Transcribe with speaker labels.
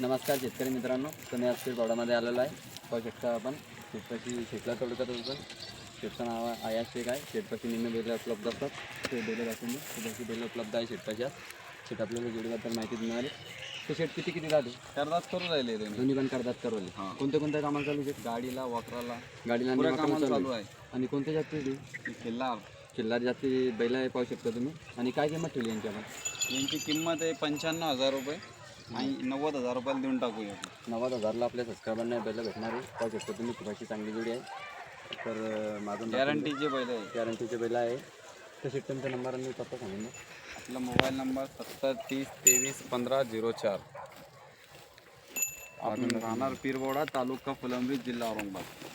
Speaker 1: नमस्कार शेतकरी मित्रांनो तुम्ही आज पावडामध्ये आलेलो आहे. पाहू शकता आपण शेतपाशी शेतला तोडकत होतो. शेतचं नाव आहे आया शेख आहे. शेतपाशी निम्न बैल उपलब्ध असतात. ते बैल दाखवून द्या. शेताची बैल उपलब्ध आहे शेतपाशी आज शेत आपल्याला जोडीबद्दल माहिती मिळाली ते शेत किती किती राहते
Speaker 2: करदात करू राहिले ते.
Speaker 1: दोन्ही पण करतात करवले
Speaker 2: हां.
Speaker 1: कोणत्या कोणत्या कामाला चालू शेत
Speaker 2: गाडीला वक्राला.
Speaker 1: गाडीला आणि
Speaker 2: कामाला
Speaker 1: चालू आहे.
Speaker 2: आहे.
Speaker 1: आणि कोणत्या जाती
Speaker 2: खिल्लार.
Speaker 1: चिल्लार जाती बैल आहे पाहू शकता तुम्ही. आणि काय किंमत ठेवली यांची आपण
Speaker 2: यांची किंमत आहे पंच्याण्णव हजार रुपये. आणि नव्वद हजार रुपयाला देऊन टाकूया
Speaker 1: नव्वद हजारला आपल्या सबस्क्रायबरना बैल भेटणार आहे. पाहू शकता तुम्ही? खूप अशी चांगली जोडी आहे. तर माझं
Speaker 2: गॅरंटीचे बैल आहे.
Speaker 1: गॅरंटीचे बैल आहे. तसे तुमचा नंबर आणि पत्ता सांगून
Speaker 2: आपला मोबाईल नंबर सत्तर तीस तेवीस पंधरा झिरो चार. आपण राहणार पीरबोडा तालुका फुलंब्री जिल्हा औरंगाबाद.